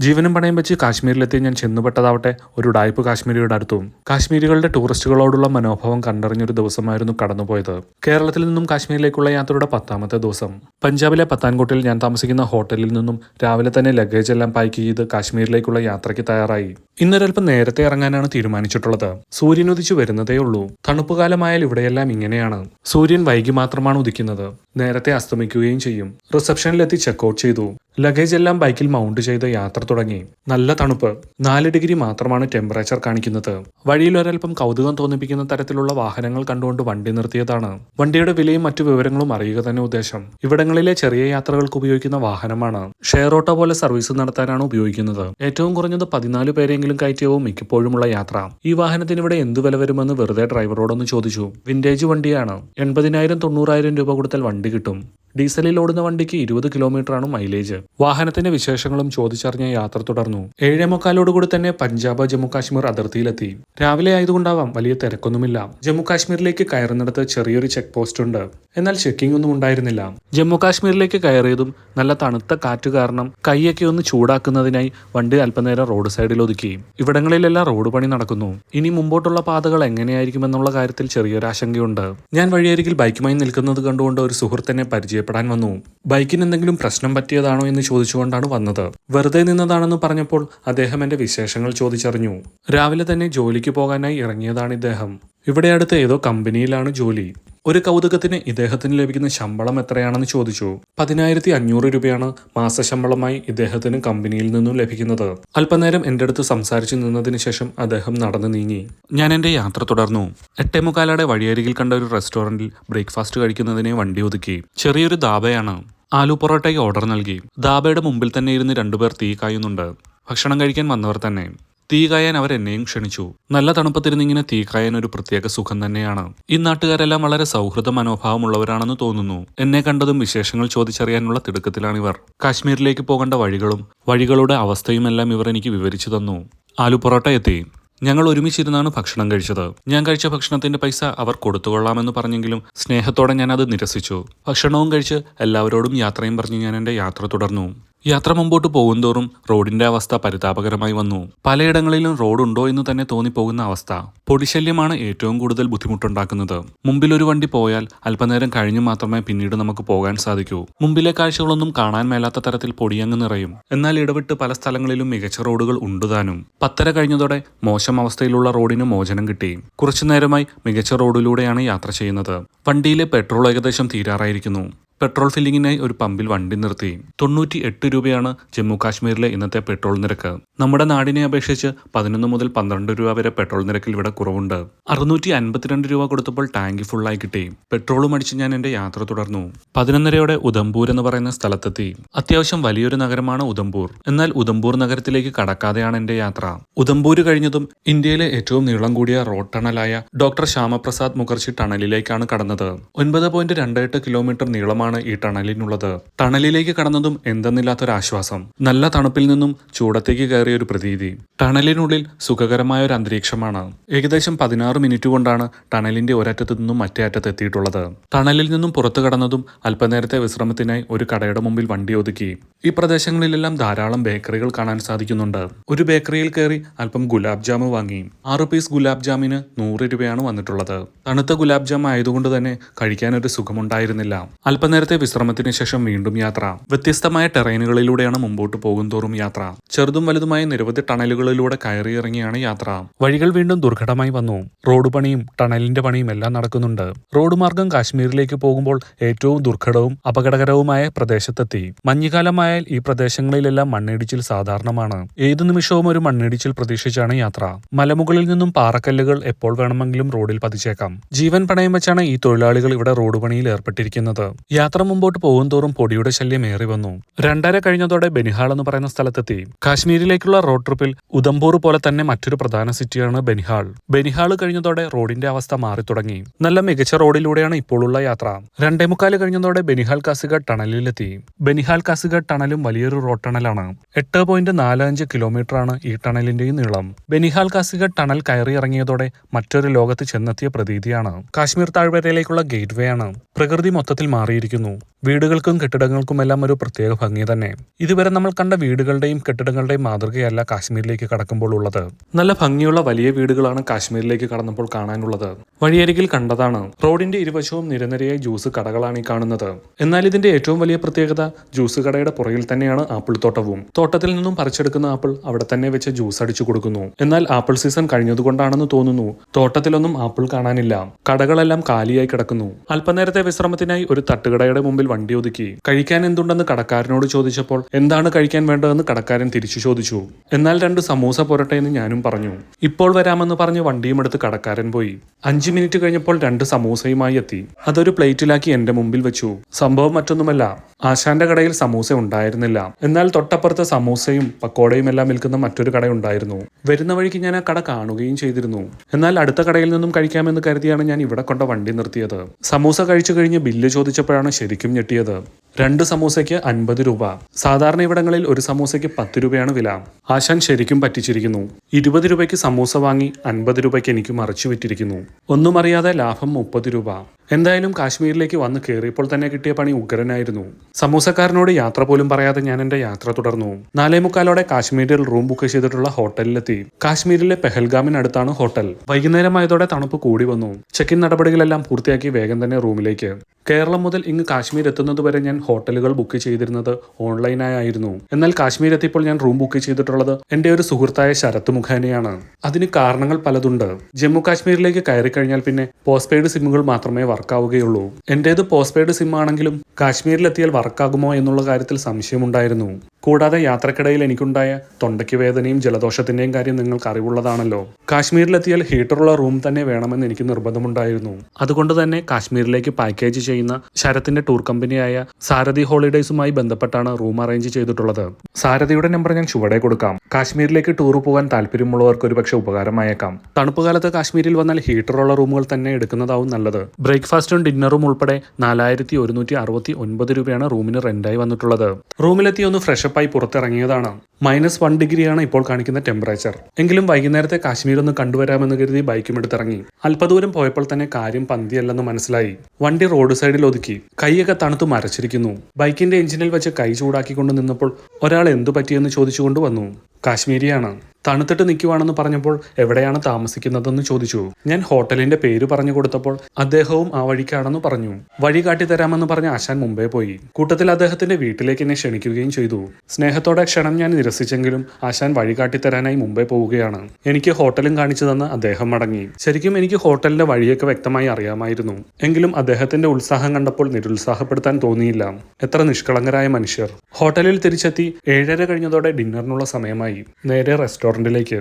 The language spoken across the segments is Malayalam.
ജീവനും പണയം വെച്ച് കാശ്മീരിലെത്തി ഞാൻ ചെന്നുപെട്ടതാവട്ടെ ഒരു ഡായ്പ് കാശ്മീരിയുടെ അടുത്തും. കാശ്മീരികളുടെ ടൂറിസ്റ്റുകളോടുള്ള മനോഭാവം കണ്ടറിഞ്ഞൊരു ദിവസമായിരുന്നു കടന്നുപോയത്. കേരളത്തിൽ നിന്നും കാശ്മീരിലേക്കുള്ള യാത്രയുടെ പത്താമത്തെ ദിവസം. പഞ്ചാബിലെ പത്താൻകോട്ടിൽ ഞാൻ താമസിക്കുന്ന ഹോട്ടലിൽ നിന്നും രാവിലെ തന്നെ ലഗേജ് എല്ലാം പാക്ക് ചെയ്ത് കാശ്മീരിലേക്കുള്ള യാത്രയ്ക്ക് തയ്യാറായി. ഇന്നൊരൽപ്പം നേരത്തെ ഇറങ്ങാനാണ് തീരുമാനിച്ചിട്ടുള്ളത്. സൂര്യൻ ഉദിച്ചു വരുന്നതേ ഉള്ളൂ. തണുപ്പുകാലമായാൽ ഇവിടെയെല്ലാം ഇങ്ങനെയാണ്. സൂര്യൻ വൈകി മാത്രമാണ് ഉദിക്കുന്നത്. നേരത്തെ അസ്തമിക്കുകയും ചെയ്യും. റിസപ്ഷനിലെത്തി ചെക്കൗട്ട് ചെയ്തു. ലഗേജ് എല്ലാം ബൈക്കിൽ മൗണ്ട് ചെയ്ത് യാത്ര തുടങ്ങി. നല്ല തണുപ്പ്. നാല് ഡിഗ്രി മാത്രമാണ് ടെമ്പറേച്ചർ കാണിക്കുന്നത്. വഴിയിൽ ഒരൽപ്പം കൗതുകം തോന്നിപ്പിക്കുന്ന തരത്തിലുള്ള വാഹനങ്ങൾ കണ്ടുകൊണ്ട് വണ്ടി നിർത്തിയതാണ്. വണ്ടിയുടെ വിലയും മറ്റു വിവരങ്ങളും അറിയുക തന്നെ ഉദ്ദേശം. ഇവിടങ്ങളിലെ ചെറിയ യാത്രകൾക്ക് ഉപയോഗിക്കുന്ന വാഹനമാണ്. ഷെയർ ഓട്ടോ പോലെ സർവീസ് നടത്താനാണ് ഉപയോഗിക്കുന്നത്. ഏറ്റവും കുറഞ്ഞത് പതിനാല് പേരെങ്കിലും കയറ്റിയവും മിക്കപ്പോഴുമുള്ള യാത്ര. ഈ വാഹനത്തിന് ഇവിടെ എന്ത് വില വരുമെന്ന് വെറുതെ ഡ്രൈവറോടൊന്ന് ചോദിച്ചു. വിന്റേജ് വണ്ടിയാണ്. എൺപതിനായിരം തൊണ്ണൂറായിരം രൂപ കൊടുത്താൽ വണ്ടി കിട്ടും. ഡീസലിൽ ഓടുന്ന വണ്ടിക്ക് ഇരുപത് കിലോമീറ്ററാണ് മൈലേജ്. വാഹനത്തിന്റെ വിശേഷങ്ങളും ചോദിച്ചറിഞ്ഞ യാത്ര തുടർന്നു. ഏഴേ മുക്കാലോടുകൂടി തന്നെ പഞ്ചാബ് ജമ്മു കാശ്മീർ അതിർത്തിയിലെത്തി. രാവിലെ ആയതുകൊണ്ടാവാം വലിയ തിരക്കൊന്നുമില്ല. ജമ്മു കാശ്മീരിലേക്ക് കയറുന്നിടത്ത് ചെറിയൊരു ചെക്ക് പോസ്റ്റ് ഉണ്ട്. എന്നാൽ ചെക്കിംഗ് ഒന്നും ഉണ്ടായിരുന്നില്ല. ജമ്മു കാശ്മീരിലേക്ക് കയറിയതും നല്ല തണുത്ത കാറ്റ് കാരണം കൈയൊക്കെ ഒന്ന് ചൂടാക്കുന്നതിനായി വണ്ടി അല്പനേരം റോഡ് സൈഡിൽ ഒതുക്കി. ഇവിടങ്ങളിലെല്ലാം റോഡ് പണി നടക്കുന്നു. ഇനി മുമ്പോട്ടുള്ള പാതകൾ എങ്ങനെയായിരിക്കും എന്നുള്ള കാര്യത്തിൽ ചെറിയൊരു ആശങ്കയുണ്ട്. ഞാൻ വഴിയരികിൽ ബൈക്കുമായി നിൽക്കുന്നത് കണ്ടുകൊണ്ട് ഒരു സുഹൃത്തിനെ പരിചയപ്പെടാൻ വന്നു. ബൈക്കിന് എന്തെങ്കിലും പ്രശ്നം പറ്റിയതാണോ എന്ന് ചോദിച്ചുകൊണ്ടാണ് വന്നത്. വെറുതെ നിന്നതാണെന്ന് പറഞ്ഞപ്പോൾ അദ്ദേഹം എന്റെ വിശേഷങ്ങൾ ചോദിച്ചറിഞ്ഞു. രാവിലെ തന്നെ ജോലിക്ക് പോകാനായി ഇറങ്ങിയതാണ് ഇദ്ദേഹം. ഇവിടെ അടുത്ത് ഏതോ കമ്പനിയിലാണ് ജോലി. ഒരു കൗതുകത്തിന് ഇദ്ദേഹത്തിന് ലഭിക്കുന്ന ശമ്പളം എത്രയാണെന്ന് ചോദിച്ചു. പതിനായിരത്തി അഞ്ഞൂറ് രൂപയാണ് മാസശമ്പളമായി ഇദ്ദേഹത്തിന് കമ്പനിയിൽ നിന്നും ലഭിക്കുന്നത്. അല്പനേരം എന്റെ അടുത്ത് സംസാരിച്ചു നിന്നതിന് ശേഷം അദ്ദേഹം നടന്നു നീങ്ങി. ഞാൻ എന്റെ യാത്ര തുടർന്നു. എട്ടേമുക്കാലയുടെ വഴിയരികിൽ കണ്ട ഒരു റെസ്റ്റോറന്റിൽ ബ്രേക്ക്ഫാസ്റ്റ് കഴിക്കുന്നതിനെ വണ്ടി ഒതുക്കി. ചെറിയൊരു ദാബയാണ്. ആലു പൊറോട്ടയ്ക്ക് ഓർഡർ നൽകി. ദാബയുടെ മുമ്പിൽ തന്നെ ഇരുന്ന് രണ്ടുപേർ തീ കായുന്നുണ്ട്. ഭക്ഷണം കഴിക്കാൻ വന്നവർ തന്നെ. തീ കായാൻ അവരെന്നെയും ക്ഷണിച്ചു. നല്ല തണുപ്പത്തിരുന്നിങ്ങനെ തീ കായാൻ ഒരു പ്രത്യേക സുഖം തന്നെയാണ്. ഈ നാട്ടുകാരെല്ലാം വളരെ സൗഹൃദ മനോഭാവമുള്ളവരാണെന്ന് തോന്നുന്നു. എന്നെ കണ്ടതും വിശേഷങ്ങൾ ചോദിച്ചറിയാനുള്ള തിടുക്കത്തിലാണിവർ കാശ്മീരിലേക്ക് പോകേണ്ട വഴികളും വഴികളുടെ അവസ്ഥയുമെല്ലാം ഇവർ എനിക്ക് വിവരിച്ചു തന്നു. ആലു പൊറോട്ട എത്തി. ഞങ്ങൾ ഒരുമിച്ചിരുന്നാണ് ഭക്ഷണം കഴിച്ചത്. ഞാൻ കഴിച്ച ഭക്ഷണത്തിന്റെ പൈസ അവർ കൊടുത്തുകൊള്ളാമെന്ന് പറഞ്ഞെങ്കിലും സ്നേഹത്തോടെ ഞാൻ അത് നിരസിച്ചു. ഭക്ഷണവും കഴിച്ച് എല്ലാവരോടും യാത്രയും പറഞ്ഞ് ഞാൻ എന്റെ യാത്ര തുടർന്നു. യാത്ര മുമ്പോട്ട് പോകുന്തോറും റോഡിന്റെ അവസ്ഥ പരിതാപകരമായി വന്നു. പലയിടങ്ങളിലും റോഡുണ്ടോ എന്ന് തന്നെ തോന്നിപ്പോകുന്ന അവസ്ഥ. പൊടിശല്യമാണ് ഏറ്റവും കൂടുതൽ ബുദ്ധിമുട്ടുണ്ടാക്കുന്നത്. മുമ്പിൽ ഒരു വണ്ടി പോയാൽ അല്പനേരം കഴിഞ്ഞു മാത്രമേ പിന്നീട് നമുക്ക് പോകാൻ സാധിക്കൂ. മുമ്പിലെ കാഴ്ചകളൊന്നും കാണാൻ മേലാത്ത തരത്തിൽ പൊടിയങ്ങ് നിറയും. എന്നാൽ ഇടവിട്ട് പല സ്ഥലങ്ങളിലും മികച്ച റോഡുകൾ ഉണ്ടുതാനും. പത്തര കഴിഞ്ഞതോടെ മോശം അവസ്ഥയിലുള്ള റോഡിന് മോചനം കിട്ടി. കുറച്ചു നേരമായി മികച്ച റോഡിലൂടെയാണ് യാത്ര ചെയ്യുന്നത്. വണ്ടിയിലെ പെട്രോൾ ഏകദേശം തീരാറായിരിക്കുന്നു. പെട്രോൾ ഫില്ലിങ്ങിനായി ഒരു പമ്പിൽ വണ്ടി നിർത്തി. തൊണ്ണൂറ്റി എട്ട് രൂപയാണ് ജമ്മു കാശ്മീരിലെ ഇന്നത്തെ പെട്രോൾ നിരക്ക്. നമ്മുടെ നാടിനെ അപേക്ഷിച്ച് പതിനൊന്ന് മുതൽ പന്ത്രണ്ട് രൂപ വരെ പെട്രോൾ നിരക്കിൽ ഇവിടെ കുറവുണ്ട്. അറുന്നൂറ്റി അൻപത്തിരണ്ട് രൂപ കൊടുത്തപ്പോൾ ടാങ്ക് ഫുള്ളായി കിട്ടി. പെട്രോളും അടിച്ച് ഞാൻ എന്റെ യാത്ര തുടർന്നു. പതിനൊന്നരയോടെ ഉദംപൂർ എന്ന് പറയുന്ന സ്ഥലത്തെത്തി. അത്യാവശ്യം വലിയൊരു നഗരമാണ് ഉദംപൂർ. എന്നാൽ ഉദംപൂർ നഗരത്തിലേക്ക് കടക്കാതെയാണ് എന്റെ യാത്ര. ഉദംപൂര് കഴിഞ്ഞതും ഇന്ത്യയിലെ ഏറ്റവും നീളം കൂടിയ റോഡ് ടണലായ ഡോക്ടർ ശ്യാമപ്രസാദ് മുഖർജി ടണലിലേക്കാണ് കടന്നത്. ഒൻപത് പോയിന്റ് രണ്ട് എട്ട് കിലോമീറ്റർ നീളമാണ് ഈ ടണലിനുള്ളത്. ടണലിലേക്ക് കടന്നതും എന്തെന്നില്ലാത്തൊരാശ്വാസം. നല്ല തണുപ്പിൽ നിന്നും ചൂടത്തേക്ക് കയറിയ ഒരു പ്രതീതി. ടണലിനുള്ളിൽ സുഖകരമായ ഒരു അന്തരീക്ഷമാണ്. ഏകദേശം പതിനാറ് മിനിറ്റ് കൊണ്ടാണ് ടണലിന്റെ ഒരറ്റത്തു നിന്നും മറ്റേ അറ്റത്ത് എത്തിയിട്ടുള്ളത്. ടണലിൽ നിന്നും പുറത്തു കടന്നതും അല്പനേരത്തെ വിശ്രമത്തിനായി ഒരു കടയുടെ മുമ്പിൽ വണ്ടി ഒതുക്കി. ഈ പ്രദേശങ്ങളിലെല്ലാം ധാരാളം ബേക്കറികൾ കാണാൻ സാധിക്കുന്നുണ്ട്. ഒരു ബേക്കറിയിൽ കയറി അല്പം ഗുലാബ് ജാമു വാങ്ങി. ആറ് പീസ് ഗുലാബ് ജാമിന് നൂറ് രൂപയാണ് വന്നിട്ടുള്ളത്. തണുത്ത ഗുലാബ് ജാം ആയതുകൊണ്ട് തന്നെ കഴിക്കാനൊരു സുഖമുണ്ടായിരുന്നില്ല. അല്പനേരത്തെ വിശ്രമത്തിന് ശേഷം വീണ്ടും യാത്ര. വ്യത്യസ്തമായ ടെറൈനുകളിലൂടെയാണ് മുമ്പോട്ട് പോകുന്തോറും യാത്ര. ചെറുതും വലുതുമായ നിരവധി ടണലുകളിലൂടെ കയറിയിറങ്ങിയാണ് യാത്ര. വഴികൾ വീണ്ടും ദുർഘടമായി വന്നു. റോഡ് പണിയും ടണലിന്റെ പണിയും എല്ലാം നടക്കുന്നുണ്ട്. റോഡ് മാർഗം കാശ്മീരിലേക്ക് പോകുമ്പോൾ ഏറ്റവും ദുർഘടവും അപകടകരവുമായ പ്രദേശത്തെത്തി. മഞ്ഞുകാലമായാൽ ഈ പ്രദേശങ്ങളിലെല്ലാം മണ്ണിടിച്ചിൽ സാധാരണമാണ്. ഏതു നിമിഷവും ഒരു മണ്ണിടിച്ചിൽ പ്രതീക്ഷിച്ചാണ് യാത്ര. മലമുകളിൽ നിന്നും പാറക്കല്ലുകൾ എപ്പോൾ വേണമെങ്കിലും റോഡിൽ പതിച്ചേക്കാം. ജീവൻ പണയം വെച്ചാണ് ഈ തൊഴിലാളികൾ ഇവിടെ റോഡ് പണിയിൽ ഏർപ്പെട്ടിരിക്കുന്നത്. യാത്ര മുമ്പോട്ട് പോകും തോറും പൊടിയുടെ ശല്യം ഏറി വന്നു. രണ്ടര കഴിഞ്ഞതോടെ ബനിഹാൾ എന്ന് പറയുന്ന സ്ഥലത്തെത്തി. കാശ്മീരിലേക്കുള്ള റോഡ് ട്രിപ്പിൽ ഉദംപൂർ പോലെ തന്നെ മറ്റൊരു പ്രധാന സിറ്റിയാണ് ബനിഹാൾ. ബനിഹാൾ കഴിഞ്ഞതോടെ റോഡിന്റെ അവസ്ഥ മാറി തുടങ്ങി. നല്ല മികച്ച റോഡിലൂടെയാണ് ഇപ്പോഴുള്ള യാത്ര. രണ്ടേ മുക്കാൽ കഴിഞ്ഞതോടെ ബനിഹാൽ കാസിഗഡ് ടണലിലെത്തി. ബനിഹാൽ കാസിഗഡ് ടണലും വലിയൊരു റോഡ് ടണലാണ്. എട്ട് പോയിന്റ് നാല് അഞ്ച് കിലോമീറ്റർ ആണ് ഈ ടണലിന്റെയും നീളം. ബനിഹാൽ കാസിഗഡ് ടണൽ കയറി ഇറങ്ങിയതോടെ മറ്റൊരു ലോകത്ത് ചെന്നെത്തിയ പ്രതീതി വീതിയാണ് കാശ്മീർ താഴ്വരയിലേക്കുള്ള ഗേറ്റ് വേ ആണ്. പ്രകൃതി മൊത്തത്തിൽ മാറിയിരിക്കുന്നു. വീടുകൾക്കും കെട്ടിടങ്ങൾക്കുമെല്ലാം ഒരു പ്രത്യേക ഭംഗി തന്നെ. ഇതുവരെ നമ്മൾ കണ്ട വീടുകളുടെയും കെട്ടിടങ്ങളുടെയും മാതൃകയല്ല കാശ്മീരിലേക്ക് കടക്കുമ്പോൾ ഉള്ളത്. നല്ല ഭംഗിയുള്ള വലിയ വീടുകളാണ് കാശ്മീരിലേക്ക് കടന്നപ്പോൾ കാണാനുള്ളത്. വഴിയരികിൽ കണ്ടതാണ്. റോഡിന്റെ ഇരുവശവും നിരനിരയായി ജ്യൂസ് കടകളാണ് ഈ കാണുന്നത്. എന്നാൽ ഇതിന്റെ ഏറ്റവും വലിയ പ്രത്യേകത ജ്യൂസ് കടയുടെ പുറകിൽ തന്നെയാണ് ആപ്പിൾ തോട്ടവും. തോട്ടത്തിൽ നിന്നും പറിച്ചെടുക്കുന്ന ആപ്പിൾ അവിടെ തന്നെ വെച്ച് ജ്യൂസ് അടിച്ചു കൊടുക്കുന്നു. എന്നാൽ ആപ്പിൾ സീസൺ കഴിഞ്ഞതുകൊണ്ടാണെന്ന് തോന്നുന്നു. തോട്ടത്തിലൊന്നും ആപ്പിൾ കാണാനില്ല. കടകളെല്ലാം കാലിയായി കിടക്കുന്നു. അല്പനേരത്തെ വിശ്രമത്തിനായി ഒരു തട്ടുകടയുടെ മുമ്പിൽ വണ്ടി ഒതുക്കി. കഴിക്കാൻ എന്തുണ്ടെന്ന് കടക്കാരനോട് ചോദിച്ചപ്പോൾ എന്താണ് കഴിക്കാൻ വേണ്ടതെന്ന് കടക്കാരൻ തിരിച്ചു ചോദിച്ചു. എന്നാൽ രണ്ട് സമൂസ പോരട്ടെ എന്ന് ഞാനും പറഞ്ഞു. ഇപ്പോൾ വരാമെന്ന് പറഞ്ഞ് വണ്ടിയും എടുത്ത് കടക്കാരൻ പോയി. അഞ്ചു മിനിറ്റ് കഴിഞ്ഞപ്പോൾ രണ്ട് സമൂസയുമായി എത്തി. അതൊരു പ്ലേറ്റിലാക്കി എന്റെ മുമ്പിൽ വെച്ചു. സംഭവം മറ്റൊന്നുമല്ല. ആശാന്റെ കടയിൽ സമൂസ ഉണ്ടായിരുന്നില്ല. എന്നാൽ തൊട്ടപ്പുറത്ത് സമൂസയും പക്കോടയും എല്ലാം വിൽക്കുന്ന മറ്റൊരു കട ഉണ്ടായിരുന്നു വരുന്ന വഴിക്ക് ഞാൻ ആ കട കാണുകയും ചെയ്തിരുന്നു. എന്നാൽ അടുത്ത കടയിൽ നിന്നും കഴിക്കാമെന്ന് കരുതിയാണ് ഞാൻ ഇവിടെ കൊണ്ട വണ്ടി നിർത്തിയത്. സമൂസ കഴിച്ചു കഴിഞ്ഞ് ബില്ല് ചോദിച്ചപ്പോഴാണ് ശരിക്കും ഞെട്ടിയത്. രണ്ട് സമൂസയ്ക്ക് അൻപത് രൂപ. സാധാരണ ഇവിടങ്ങളിൽ ഒരു സമൂസയ്ക്ക് പത്ത് രൂപയാണ് വില. ആശാൻ ശരിക്കും പറ്റിച്ചിരിക്കുന്നു. ഇരുപത് രൂപയ്ക്ക് സമൂസ വാങ്ങി അൻപത് രൂപയ്ക്ക് എനിക്ക് മറിച്ചു വിറ്റിരിക്കുന്നു. ഒന്നും അറിയാതെ ലാഭം മുപ്പത് രൂപ. എന്തായാലും കാശ്മീരിലേക്ക് വന്ന് കയറിയപ്പോൾ തന്നെ കിട്ടിയ പണി ഉഗ്രനായിരുന്നു. സമൂസക്കാരനോട് യാത്ര പോലും പറയാതെ ഞാൻ എന്റെ യാത്ര തുടർന്നു. നാലേ മുക്കാലോടെ കാശ്മീരിൽ റൂം ബുക്ക് ചെയ്തിട്ടുള്ള ഹോട്ടലിലെത്തി. കാശ്മീരിലെ പെഹൽഗാമിനടുത്താണ് ഹോട്ടൽ. വൈകുന്നേരമായതോടെ തണുപ്പ് കൂടി വന്നു. ചെക്കിൻ നടപടികളെല്ലാം പൂർത്തിയാക്കി വേഗം തന്നെ റൂമിലേക്ക്. കേരളം മുതൽ ഇങ്ങ് കാശ്മീർ എത്തുന്നത് വരെ ഞാൻ ഹോട്ടലുകൾ ബുക്ക് ചെയ്തിരുന്നത് ഓൺലൈനായിരുന്നു എന്നാൽ കാശ്മീർ എത്തിയപ്പോൾ ഞാൻ റൂം ബുക്ക് ചെയ്തിട്ടുള്ളത് എന്റെ ഒരു സുഹൃത്തായ ശരത്ത് മുഖേനയാണ്. അതിന് കാരണങ്ങൾ പലതുണ്ട്. ജമ്മു കാശ്മീരിലേക്ക് കയറി കഴിഞ്ഞാൽ പിന്നെ പോസ്റ്റ് പെയ്ഡ് സിമ്മുകൾ മാത്രമേ വർക്കാവുകയുള്ളൂ. എന്റേത് പോസ്റ്റ് പെയ്ഡ് സിം ആണെങ്കിലും കാശ്മീരിലെത്തിയാൽ വർക്കാകുമോ എന്നുള്ള കാര്യത്തിൽ സംശയമുണ്ടായിരുന്നു. കൂടാതെ യാത്രക്കിടയിൽ എനിക്കുണ്ടായ തൊണ്ടയ്ക്ക് വേദനയും ജലദോഷത്തിന്റെയും കാര്യം നിങ്ങൾക്ക് അറിവുള്ളതാണല്ലോ. കാശ്മീരിലെത്തിയാൽ ഹീറ്ററുള്ള റൂം തന്നെ വേണമെന്ന് എനിക്ക് നിർബന്ധമുണ്ടായിരുന്നു. അതുകൊണ്ട് തന്നെ കാശ്മീരിലേക്ക് പാക്കേജ് ചെയ്യുന്ന ശരത്തിന്റെ ടൂർ കമ്പനിയായ സാരഥി ഹോളിഡേയ്സുമായി ബന്ധപ്പെട്ടാണ് റൂം അറേഞ്ച് ചെയ്തിട്ടുള്ളത്. സാരഥിയുടെ നമ്പർ ഞാൻ ചുവടെ കൊടുക്കാം. കാശ്മീരിലേക്ക് ടൂർ പോകാൻ താല്പര്യമുള്ളവർക്ക് ഒരുപക്ഷെ ഉപകാരമായേക്കാം. തണുപ്പ് കാലത്ത് കാശ്മീരിൽ വന്നാൽ ഹീറ്ററുള്ള റൂമുകൾ തന്നെ എടുക്കുന്നതാവും നല്ലത്. ബ്രേക്ക്ഫാസ്റ്റും ഡിന്നറും ഉൾപ്പെടെ നാലായിരത്തി ഒരുന്നൂറ്റി അറുപത്തി ഒൻപത് രൂപയാണ് റൂമിന് റെന്റായി വന്നിട്ടുള്ളത്. റൂമിലെത്തി ഒന്ന് ഫ്രഷപ്പായി പുറത്തിറങ്ങിയതാണ്. മൈനസ് വൺ ഡിഗ്രിയാണ് ഇപ്പോൾ കാണിക്കുന്ന ടെമ്പറേച്ചർ. എങ്കിലും വൈകുന്നേരത്തെ കാശ്മീർ ഒന്ന് കണ്ടുവരാമെന്ന് കരുതി ബൈക്കും എടുത്തിറങ്ങി. അല്പദൂരം പോയപ്പോൾ തന്നെ കാര്യം പന്തിയല്ലെന്ന് മനസ്സിലായി. വണ്ടി റോഡ് സൈഡിൽ ഒതുക്കി. കൈയൊക്കെ തണുത്തു മരച്ചിരിക്കുന്നു. ബൈക്കിന്റെ എഞ്ചിനിൽ വെച്ച് കൈ ചൂടാക്കിക്കൊണ്ട് നിന്നപ്പോൾ ഒരാൾ എന്തു പറ്റിയെന്ന് ചോദിച്ചുകൊണ്ട് വന്നു. കാശ്മീരിയാണ്. തണുത്തിട്ട് നിൽക്കുവാണെന്ന് പറഞ്ഞപ്പോൾ എവിടെയാണ് താമസിക്കുന്നതെന്ന് ചോദിച്ചു. ഞാൻ ഹോട്ടലിന്റെ പേര് പറഞ്ഞു കൊടുത്തപ്പോൾ അദ്ദേഹവും ആ വഴിക്കാണെന്ന് പറഞ്ഞു. വഴി കാട്ടി തരാമെന്ന് പറഞ്ഞ ആശാൻ മുമ്പേ പോയി. കൂട്ടത്തിൽ അദ്ദേഹത്തിന്റെ വീട്ടിലേക്ക് എന്നെ ക്ഷണിക്കുകയും ചെയ്തു. സ്നേഹത്തോടെ ക്ഷണം ഞാൻ നിരസിച്ചെങ്കിലും ആശാൻ വഴി കാട്ടി തരാനായി മുമ്പേ പോവുകയാണ്. എനിക്ക് ഹോട്ടലും കാണിച്ചു തന്ന് അദ്ദേഹം മടങ്ങി. ശരിക്കും എനിക്ക് ഹോട്ടലിന്റെ വഴിയൊക്കെ വ്യക്തമായി അറിയാമായിരുന്നു. എങ്കിലും അദ്ദേഹത്തിന്റെ ഉത്സാഹം കണ്ടപ്പോൾ നിരുത്സാഹപ്പെടുത്താൻ തോന്നിയില്ല. എത്ര നിഷ്കളങ്കരായ മനുഷ്യർ. ഹോട്ടലിൽ തിരിച്ചെത്തി ഏഴര കഴിഞ്ഞതോടെ ഡിന്നറിനുള്ള സമയമായി. നേരെ റെസ്റ്റോറന്റിലേക്ക്.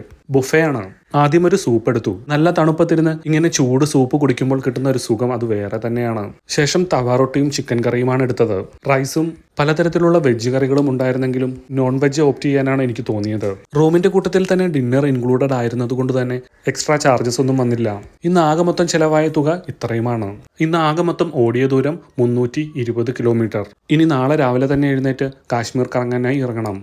ആണ് ആദ്യം ഒരു സൂപ്പ് എടുത്തു. നല്ല തണുപ്പത്തിരുന്ന് ഇങ്ങനെ ചൂട് സൂപ്പ് കുടിക്കുമ്പോൾ കിട്ടുന്ന ഒരു സുഖം അത് വേറെ തന്നെയാണ്. ശേഷം തവാറൊട്ടിയും ചിക്കൻ കറിയുമാണ് എടുത്തത്. റൈസും പലതരത്തിലുള്ള വെജ് കറികളും ഉണ്ടായിരുന്നെങ്കിലും നോൺ വെജ് ഓപ്റ്റ് ചെയ്യാനാണ് എനിക്ക് തോന്നിയത്. റൂമിന്റെ കൂട്ടത്തിൽ തന്നെ ഡിന്നർ ഇൻക്ലൂഡഡ് ആയിരുന്നത് കൊണ്ട് തന്നെ എക്സ്ട്രാ ചാർജസ് ഒന്നും വന്നില്ല. ഇന്ന് ആകെ മൊത്തം ചെലവായ തുക ഇത്രയുമാണ്. ഇന്ന് ആകെ മൊത്തം ഓടിയ ദൂരം മുന്നൂറ്റി കിലോമീറ്റർ. ഇനി നാളെ രാവിലെ തന്നെ എഴുന്നേറ്റ് കാശ്മീർ കറങ്ങാനായി ഇറങ്ങണം.